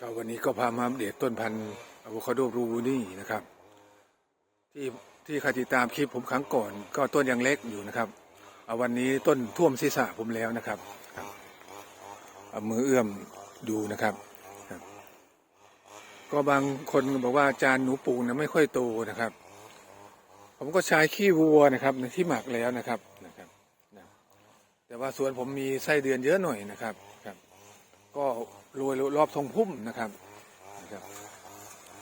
ก็วันนี้ก็พามาอัปเดตต้นพันธุ์อะโวคาโดบลูบูนี่นะครับ ที่ที่ใครติดตามคลิปผมครั้งก่อน ก็ต้นยังเล็กอยู่นะครับเอาวันนี้ต้นท่วมศีรษะผมแล้วนะครับเอามือเอื้อมดูนะครับ ก็บางคนบอกว่าจารย์หนูปลูกนะไม่ค่อยโตนะครับ ผมก็ใช้ขี้วัวนะครับที่หมักแล้วนะครับนะครับ แต่ว่าสวนผมมีไส้เดือนเยอะหน่อยนะครับครับ ก็โรยรอบทงพุ่มนะครับนะครับ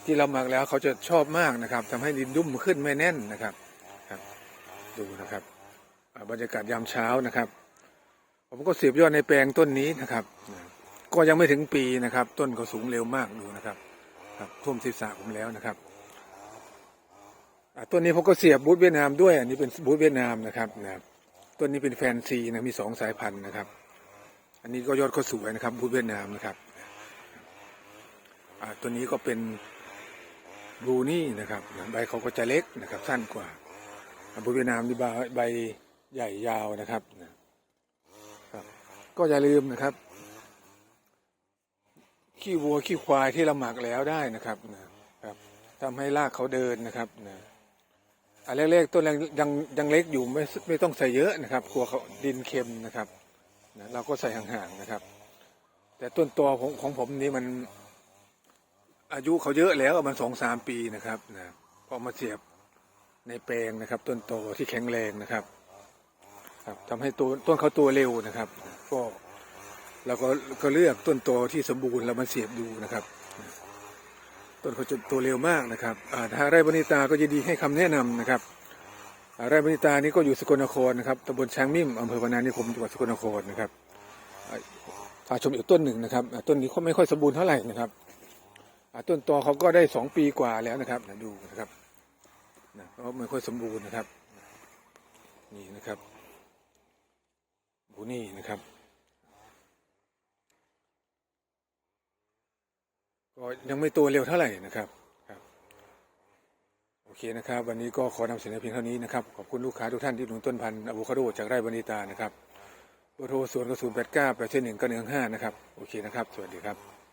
ที่เราหมักแล้วเขาจะชอบมากนะครับทำให้ดินดุ้มขึ้นไม่แน่นนะครับครับ ดูนะครับบรรยากาศยามเช้านะครับ ผมก็เสียบยอดในแปลงต้นนี้นะครับ ก็ยังไม่ถึงปีนะครับ ต้นก็สูงเร็วมากดูนะครับ ครับท่วมศีรษะผมแล้วนะครับต้นนี้ผมก็เสียบบูธเวียดนามด้วย อันนี้เป็นบูธเวียดนามนะครับนะครับต้นนี้เป็นแฟนซีนะมีสองสายพันธุ์นะครับ อันนี้ก็ยอดก็สวยนะครับบูธเวียดนามนะครับตัวนี้ก็เป็นบลูนี่นะครับใบเขาก็จะเล็กนะครับ สั้นกว่าบูเวียดนามนี่ใบใบใหญ่ยาวนะครับครับ ก็อย่าลืมนะครับ ขี้วัวขี้ควายที่เราหมักแล้วได้นะครับนะครับทำให้รากเขาเดินนะครับนะอันแรกๆต้นยังยังยังเล็กอยู่ไม่ไม่ต้องใส่เยอะนะครับกลัวเขาดินเค็มนะครับ นะเราก็ใส่ห่างๆนะครับ แต่ต้นตอของของผมนี้มัน อายุเขาเยอะแล้วมันสองสามปีนะครับนะพอมาเสียบในแปลงนะครับ ต้นโตที่แข็งแรงนะครับ ครับทำให้ตัวต้นเขาตัวเร็วนะครับ ก็เราก็ก็เลือกต้นโตที่สมบูรณ์แล้วมาเสียบดูนะครับ ต้นเขาจะตัวเร็วมากนะครับอ่าถ้าไร่บรรณิตาก็ยินดีให้คำแนะนำนะครับ ไร่บรรณิตานี้ก็อยู่สกลนครนะครับตำบลช้างมิ่มอำเภอพนานิคมจังหวัดสกลนครนะครับอ่าพาชมอีกต้นหนึ่งนะครับ ต้นนี้เขาไม่ค่อยสมบูรณ์เท่าไหร่นะครับต้นตอเขาก็ได้สองปีกว่าแล้วนะครับดูนะครับนะเขาไม่ค่อยสมบูรณ์นะครับ นี่นะครับบูนี่นะครับก็ยังไม่โตเร็วเท่าไหร่นะครับ อเคนะครับ วันนี้ก็ขอนำเสนอเพียงเท่านี้นะครับ ขอบคุณลูกค้าทุกท่านที่หนุนต้นพันธุ์อะโวคาโดจากไร่บานิตานะครับเบอร์โทรศูนย์กศูนย์แปดเก้าแปดเจ็ดหนึ่งเก้าหนึ่งห้านะครับ โอเคนะครับ สวัสดีครับ